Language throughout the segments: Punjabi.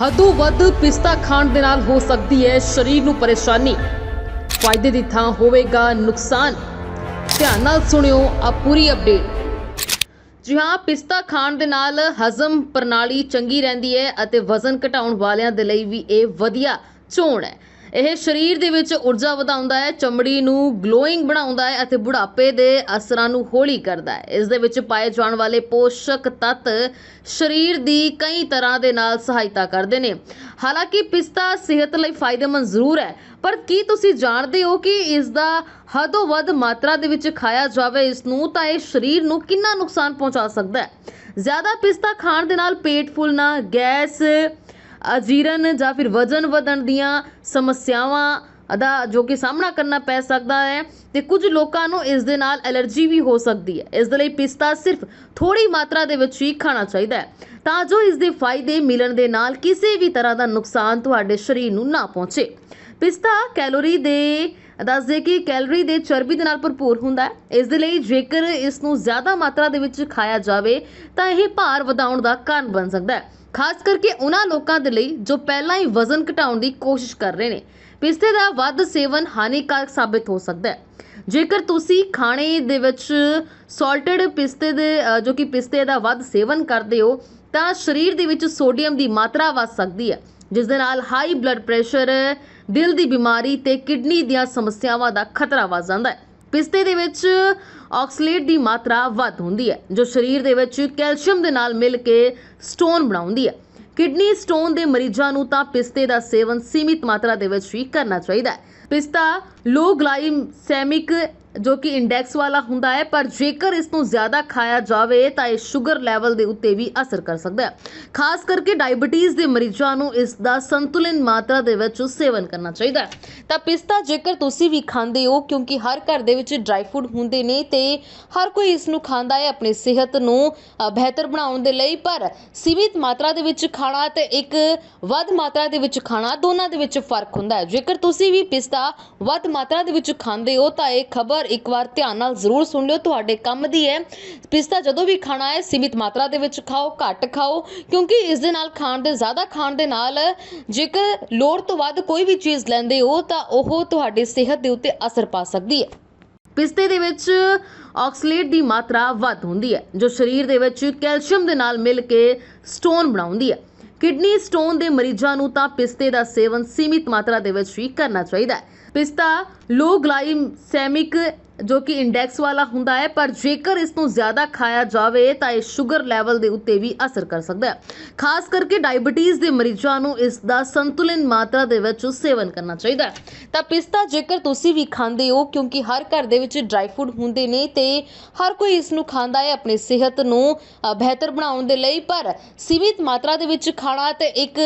ਹੱਦੋਂ ਵੱਧ ਪਿਸਤਾ ਖਾਣ ਦੇ ਨਾਲ ਹੋ ਸਕਦੀ ਹੈ ਸਰੀਰ ਨੂੰ ਪਰੇਸ਼ਾਨੀ। ਫਾਇਦੇ ਦੀ ਥਾਂ ਹੋਵੇਗਾ ਨੁਕਸਾਨ। ਧਿਆਨ ਨਾਲ ਸੁਣਿਓ ਆ ਪੂਰੀ ਅਪਡੇਟ ਜੀ ਹਾਂ, ਪਿਸਤਾ ਖਾਣ ਦੇ ਨਾਲ ਹਜ਼ਮ ਪ੍ਰਣਾਲੀ ਚੰਗੀ ਰਹਿੰਦੀ ਹੈ ਅਤੇ ਵਜ਼ਨ ਘਟਾਉਣ ਵਾਲਿਆਂ ਦੇ ਲਈ ਵੀ ਇਹ ਵਧੀਆ ਚੋਣ ਹੈ। ਇਹ ਸਰੀਰ ਦੇ ਵਿੱਚ ਊਰਜਾ ਵਧਾਉਂਦਾ ਹੈ, ਚਮੜੀ ਨੂੰ ਗਲੋਇੰਗ ਬਣਾਉਂਦਾ ਹੈ ਅਤੇ ਬੁਢਾਪੇ ਦੇ ਅਸਰਾਂ ਨੂੰ ਹੌਲੀ ਕਰਦਾ ਹੈ। ਇਸ ਦੇ ਵਿੱਚ ਪਾਏ ਜਾਣ ਵਾਲੇ ਪੋਸ਼ਕ ਤੱਤ ਸਰੀਰ ਦੀ ਕਈ ਤਰ੍ਹਾਂ ਦੇ ਨਾਲ ਸਹਾਇਤਾ ਕਰਦੇ ਨੇ। ਹਾਲਾਂਕਿ ਪਿਸਤਾ ਸਿਹਤ ਲਈ ਫਾਇਦੇਮੰਦ ਜ਼ਰੂਰ ਹੈ, ਪਰ ਕੀ ਤੁਸੀਂ ਜਾਣਦੇ ਹੋ ਕਿ ਇਸ ਦਾ ਹੱਦੋਂ ਵੱਧ ਮਾਤਰਾ ਦੇ ਵਿੱਚ ਖਾਇਆ ਜਾਵੇ, ਇਸ ਨੂੰ ਤਾਂ ਇਹ ਸਰੀਰ ਨੂੰ ਕਿੰਨਾ ਨੁਕਸਾਨ ਪਹੁੰਚਾ ਸਕਦਾ ਹੈ? ਜ਼ਿਆਦਾ ਪਿਸਤਾ ਖਾਣ ਦੇ ਨਾਲ ਪੇਟ ਫੁੱਲਣਾ, ਗੈਸ ਅਜੀਰਨ ਜਾਂ ਫਿਰ ਵਜ਼ਨ ਵਧਣ ਦੀਆਂ ਸਮੱਸਿਆਵਾਂ ਦਾ ਜੋ ਕਿ ਸਾਹਮਣਾ ਕਰਨਾ ਪੈ ਸਕਦਾ ਹੈ ਤੇ ਕੁਝ ਲੋਕਾਂ ਨੂੰ ਇਸ ਦੇ ਨਾਲ ਐਲਰਜੀ ਵੀ ਹੋ ਸਕਦੀ ਹੈ। ਇਸ ਦੇ ਲਈ ਪਿਸਤਾ ਸਿਰਫ ਥੋੜੀ ਮਾਤਰਾ ਦੇ ਵਿੱਚ ਹੀ ਖਾਣਾ ਚਾਹੀਦਾ ਹੈ। ਤਾਂ ਜੋ ਇਸ ਦੇ ਫਾਇਦੇ ਮਿਲਣ ਦੇ ਨਾਲ ਕਿਸੇ ਵੀ ਤਰ੍ਹਾਂ ਦਾ ਨੁਕਸਾਨ ਤੁਹਾਡੇ ਸਰੀਰ ਨੂੰ ਨਾ ਪਹੁੰਚੇ। ਪਿਸਤਾ ਕੈਲੋਰੀ ਦੇ ਦੱਸਦੇ ਕਿ ਕੈਲਰੀ ਦੇ ਚਰਬੀ ਦੇ ਨਾਲ ਭਰਪੂਰ ਹੁੰਦਾ ਹੈ। ਇਸ ਦੇ ਲਈ ਜੇਕਰ ਇਸ ਨੂੰ ਜ਼ਿਆਦਾ ਮਾਤਰਾ ਦੇ ਵਿੱਚ ਖਾਇਆ ਜਾਵੇ ਤਾਂ ਇਹ ਭਾਰ ਵਧਾਉਣ ਦਾ ਕਾਰਨ ਬਣ ਸਕਦਾ ਹੈ। ਖਾਸ ਕਰਕੇ ਉਹਨਾਂ ਲੋਕਾਂ ਦੇ ਲਈ ਜੋ ਪਹਿਲਾਂ ਹੀ ਵਜ਼ਨ ਘਟਾਉਣ ਦੀ ਕੋਸ਼ਿਸ਼ ਕਰ ਰਹੇ ਨੇ। ਪਿਸਤੇ ਦਾ ਵੱਧ ਸੇਵਨ ਹਾਨੀਕਾਰਕ ਸਾਬਿਤ ਹੋ ਸਕਦਾ ਹੈ। ਜੇਕਰ ਤੁਸੀਂ ਖਾਣੇ ਦੇ ਵਿੱਚ ਸਾਲਟਡ ਪਿਸਤੇ ਦੇ ਜੋ ਕਿ ਪਿਸਤੇ ਦਾ ਵੱਧ ਸੇਵਨ ਕਰਦੇ ਹੋ, ਤਾਂ ਸਰੀਰ ਦੇ ਵਿੱਚ ਸੋਡੀਅਮ ਦੀ ਮਾਤਰਾ ਵੱਧ ਸਕਦੀ ਹੈ, ਜਿਸ ਦੇ ਨਾਲ ਹਾਈ ਬਲੱਡ ਪ੍ਰੈਸ਼ਰ ਦਿਲ ਦੀ ਬਿਮਾਰੀ ਤੇ ਕਿਡਨੀ ਦੀਆਂ ਸਮੱਸਿਆਵਾਂ ਦਾ ਖਤਰਾ ਵੱਧ ਜਾਂਦਾ ਹੈ। ਪਿਸਤੇ ਦੇ ਵਿੱਚ ਆਕਸਲੇਟ ਦੀ ਮਾਤਰਾ ਵੱਧ ਹੁੰਦੀ ਹੈ, ਜੋ ਸਰੀਰ ਦੇ ਵਿੱਚ ਕੈਲਸ਼ੀਅਮ ਦੇ ਨਾਲ ਮਿਲ ਕੇ ਸਟੋਨ ਬਣਾਉਂਦੀ ਹੈ। ਕਿਡਨੀ ਸਟੋਨ ਦੇ ਮਰੀਜ਼ਾਂ ਨੂੰ ਤਾਂ ਪਿਸਤੇ ਦਾ ਸੇਵਨ ਸੀਮਿਤ ਮਾਤਰਾ ਦੇ ਵਿੱਚ ਹੀ ਕਰਨਾ ਚਾਹੀਦਾ ਹੈ। ਪਿਸਤਾ ਲੋ ਗਲਾਈਸੈਮਿਕ ਜੋ ਕਿ ਇੰਡੈਕਸ ਵਾਲਾ ਹੁੰਦਾ ਹੈ, ਪਰ ਜੇਕਰ ਇਸ ਨੂੰ ਜ਼ਿਆਦਾ ਖਾਇਆ ਜਾਵੇ, ਤਾਂ ਇਹ ਸ਼ੂਗਰ ਲੈਵਲ ਦੇ ਉੱਤੇ ਵੀ ਅਸਰ ਕਰ ਸਕਦਾ ਹੈ। ਖਾਸ ਕਰਕੇ ਡਾਇਬੀਟੀਜ਼ ਦੇ ਮਰੀਜ਼ਾਂ ਨੂੰ ਇਸ ਦਾ ਸੰਤੁਲਨ ਮਾਤਰਾ ਦੇ ਵਿੱਚ ਸੇਵਨ ਕਰਨਾ ਚਾਹੀਦਾ ਹੈ। ਤਾਂ ਪਿਸਤਾ ਜੇਕਰ ਤੁਸੀਂ ਵੀ ਖਾਂਦੇ ਹੋ, ਕਿਉਂਕਿ ਹਰ ਘਰ ਦੇ ਵਿੱਚ ਡਰਾਈ ਫੂਡ ਹੁੰਦੇ ਨੇ, ਤੇ ਹਰ ਕੋਈ ਇਸ ਨੂੰ ਖਾਂਦਾ ਹੈ ਆਪਣੀ ਸਿਹਤ ਨੂੰ ਬਿਹਤਰ ਬਣਾਉਣ ਦੇ ਲਈ। ਪਰ ਸੀਮਿਤ ਮਾਤਰਾ ਦੇ ਵਿੱਚ ਖਾਣਾ ਤੇ ਇੱਕ ਵੱਧ ਮਾਤਰਾ ਦੇ ਵਿੱਚ ਖਾਣਾ, ਦੋਨਾਂ ਦੇ ਵਿੱਚ ਫ਼ਰਕ ਹੁੰਦਾ ਹੈ। ਜੇਕਰ ਤੁਸੀਂ ਵੀ ਪਿਸਤਾ ਵੱਧ ਮਾਤਰਾ ਦੇ ਵਿੱਚ ਖਾਂਦੇ ਹੋ, ਤਾਂ ਇਹ ਖਬਰ ਇੱਕ ਵਾਰ ਧਿਆਨ ਨਾਲ ਜ਼ਰੂਰ ਸੁਣ ਲਿਓ। ਤੁਹਾਡੇ ਕੰਮ ਦੀ ਹੈ ਪਿਸਤਾ ਜਦੋਂ ਵੀ ਖਾਣਾ ਹੈ, ਸੀਮਿਤ ਮਾਤਰਾ ਦੇ ਵਿੱਚ ਖਾਓ, ਘੱਟ ਖਾਓ, ਕਿਉਂਕਿ ਇਸ ਦੇ ਨਾਲ ਖਾਣ ਦੇ, ਜ਼ਿਆਦਾ ਖਾਣ ਦੇ ਨਾਲ ਜੇਕਰ ਲੋੜ ਤੋਂ ਵੱਧ ਕੋਈ ਵੀ ਚੀਜ਼ ਲੈਂਦੇ ਹੋ, ਤਾਂ ਉਹ ਤੁਹਾਡੀ ਸਿਹਤ ਦੇ ਉੱਤੇ ਅਸਰ ਪਾ ਸਕਦੀ ਹੈ। ਪਿਸਤੇ ਦੇ ਵਿੱਚ ਆਕਸਲੇਟ ਦੀ ਮਾਤਰਾ ਵੱਧ ਹੁੰਦੀ ਹੈ, ਜੋ ਸਰੀਰ ਦੇ ਵਿੱਚ ਕੈਲਸ਼ੀਅਮ ਦੇ ਨਾਲ ਮਿਲ ਕੇ ਸਟੋਨ ਬਣਾਉਂਦੀ ਹੈ। ਕਿਡਨੀ ਸਟੋਨ ਦੇ ਮਰੀਜ਼ਾਂ ਨੂੰ ਤਾਂ ਪਿਸਤੇ ਦਾ ਸੇਵਨ ਸੀਮਿਤ ਮਾਤਰਾ ਦੇ ਵਿੱਚ ਹੀ ਕਰਨਾ ਚਾਹੀਦਾ ਹੈ। ਪਿਸਤਾ ਲੋ ਗਲਾਈਸੈਮਿਕ ਜੋ ਕਿ ਇੰਡੈਕਸ ਵਾਲਾ ਹੁੰਦਾ ਹੈ, ਪਰ ਜੇਕਰ ਇਸ ਨੂੰ ਜ਼ਿਆਦਾ ਖਾਇਆ ਜਾਵੇ, ਤਾਂ ਇਹ ਸ਼ੂਗਰ ਲੈਵਲ ਦੇ ਉੱਤੇ ਵੀ ਅਸਰ ਕਰ ਸਕਦਾ ਹੈ। ਖਾਸ ਕਰਕੇ ਡਾਇਬੀਟੀਜ਼ ਦੇ ਮਰੀਜ਼ਾਂ ਨੂੰ ਇਸ ਦਾ ਸੰਤੁਲਨ ਮਾਤਰਾ ਦੇ ਵਿੱਚ ਸੇਵਨ ਕਰਨਾ ਚਾਹੀਦਾ ਹੈ। ਤਾਂ ਪਿਸਤਾ ਜੇਕਰ ਤੁਸੀਂ ਵੀ ਖਾਂਦੇ ਹੋ, ਕਿਉਂਕਿ ਹਰ ਘਰ ਦੇ ਵਿੱਚ ਡਰਾਈ ਫੂਡ ਹੁੰਦੇ ਨੇ, ਤੇ ਹਰ ਕੋਈ ਇਸ ਨੂੰ ਖਾਂਦਾ ਹੈ ਆਪਣੀ ਸਿਹਤ ਨੂੰ ਬਿਹਤਰ ਬਣਾਉਣ ਦੇ ਲਈ, ਪਰ ਸੀਮਿਤ ਮਾਤਰਾ ਦੇ ਵਿੱਚ ਖਾਣਾ ਤੇ ਇੱਕ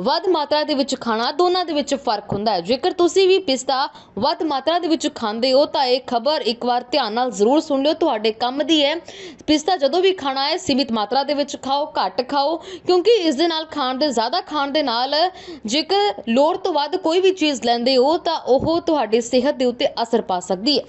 ਵੱਧ ਮਾਤਰਾ ਦੇ ਵਿੱਚ ਖਾਣਾ ਦੋਨਾਂ ਦੇ ਵਿੱਚ ਫ਼ਰਕ ਹੁੰਦਾ ਹੈ। ਜੇਕਰ ਤੁਸੀਂ ਵੀ ਪਿਸਤਾ ਵੱਧ ਮਾਤਰਾ ਦੇ ਵਿੱਚ ਖਾਂਦੇ ਹੋ, ਤਾਂ ਇਹ ਖਬਰ ਇੱਕ ਵਾਰ ਧਿਆਨ ਨਾਲ ਜ਼ਰੂਰ ਸੁਣ ਲਿਓ, ਤੁਹਾਡੇ ਕੰਮ ਦੀ ਹੈ ਪਿਸਤਾ ਜਦੋਂ ਵੀ ਖਾਣਾ ਹੈ, ਸੀਮਿਤ ਮਾਤਰਾ ਦੇ ਵਿੱਚ ਖਾਓ, ਘੱਟ ਖਾਓ, ਕਿਉਂਕਿ ਇਸ ਦੇ ਨਾਲ ਖਾਣ ਦੇ, ਜ਼ਿਆਦਾ ਖਾਣ ਦੇ ਨਾਲ ਜੇਕਰ ਲੋੜ ਤੋਂ ਵੱਧ ਕੋਈ ਵੀ ਚੀਜ਼ ਲੈਂਦੇ ਹੋ, ਤਾਂ ਉਹ ਤੁਹਾਡੀ ਸਿਹਤ ਦੇ ਉੱਤੇ ਅਸਰ ਪਾ ਸਕਦੀ ਹੈ।